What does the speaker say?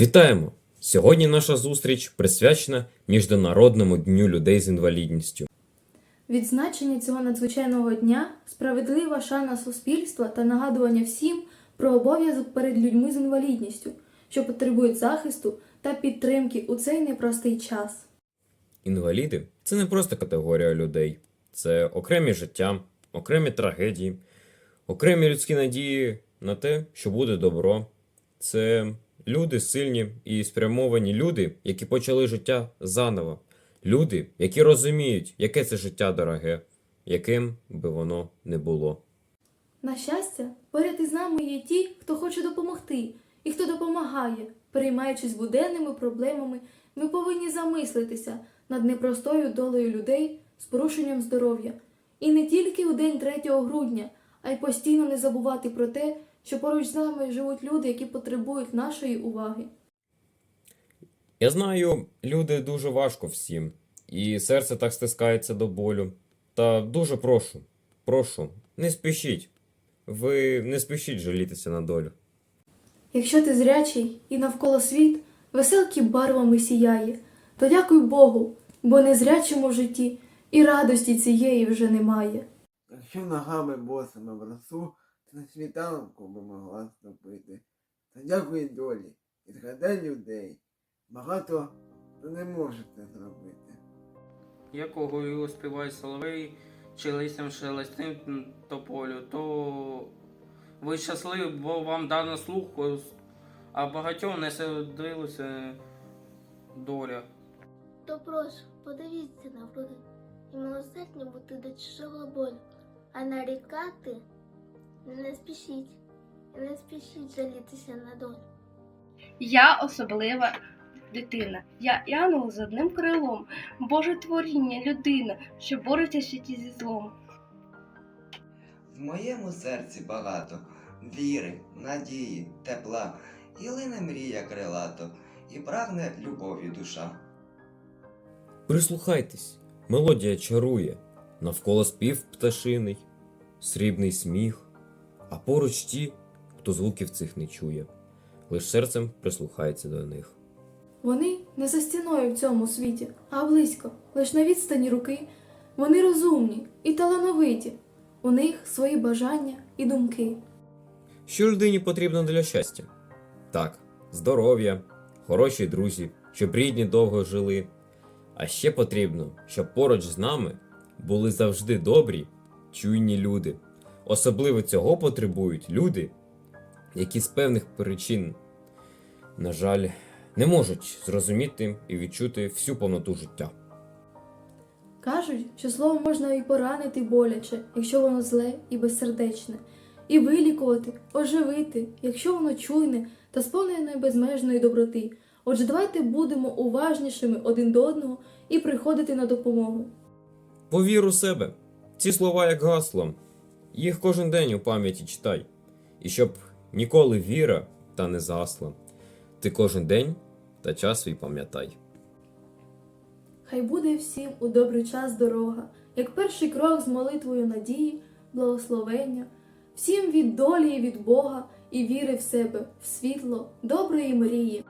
Вітаємо! Сьогодні наша зустріч присвячена Міжнародному дню людей з інвалідністю. Відзначення цього надзвичайного дня справедлива шана суспільства та нагадування всім про обов'язок перед людьми з інвалідністю, що потребують захисту та підтримки у цей непростий час. Інваліди це не просто категорія людей, це окремі життя, окремі трагедії, окремі людські надії на те, що буде добро. Це люди сильні і спрямовані люди, які почали життя заново. Люди, які розуміють, яке це життя дороге, яким би воно не було. На щастя, поряд із нами є ті, хто хоче допомогти і хто допомагає. Переймаючись буденними проблемами, ми повинні замислитися над непростою долею людей з порушенням здоров'я. І не тільки у день 3 грудня, а й постійно не забувати про те, що поруч з нами живуть люди, які потребують нашої уваги. Я знаю, люди дуже важко всім, і серце так стискається до болю. Та дуже прошу, прошу, не спішіть. Ви не спішіть жалітися на долю. Якщо ти зрячий і навколо світ веселки барвами сіяє, то дякуй Богу, бо незрячому в житті і радості цієї вже немає. Якщо ногами босими в росу, на світанку би могла ступити. Та дякую долі, і згадай людей. Багато то не можете зробити. якого співає соловей, чи листям шелестим тополю, то ви щасливі, бо вам дано слух, а багатьом не судилася доля. То прошу, подивіться навкруги, і милосердні бути до чужого болю, а нарікати не спішіть, не спішіть жалітися на долю. Я особлива дитина. Я янул з одним крилом, Боже творіння, людина, що бореться в світі зі злом. В моєму серці багато віри, надії, тепла, і лине мрія крилато, і прагне любові душа. Прислухайтесь, мелодія чарує, навколо спів пташиний, срібний сміх, а поруч ті, хто звуків цих не чує, лиш серцем прислухається до них. Вони не за стіною в цьому світі, а близько, лиш на відстані руки. Вони розумні і талановиті. У них свої бажання і думки. Що людині потрібно для щастя? Так, здоров'я, хороші друзі, щоб рідні довго жили. А ще потрібно, щоб поруч з нами були завжди добрі, чуйні люди. Особливо цього потребують люди, які з певних причин, на жаль, не можуть зрозуміти і відчути всю повноту життя. Кажуть, що слово можна і поранити боляче, якщо воно зле і безсердечне, і вилікувати, оживити, якщо воно чуйне та сповнене безмежної доброти. Отже, давайте будемо уважнішими один до одного і приходити на допомогу. Повір у себе. Ці слова як гасло. Їх кожен день у пам'яті читай. І щоб ніколи віра та не згасла. Ти кожен день та час свій пам'ятай. Хай буде всім у добрий час дорога, як перший крок з молитвою надії, благословення, всім від долі і від Бога і віри в себе, в світло, доброї мрії.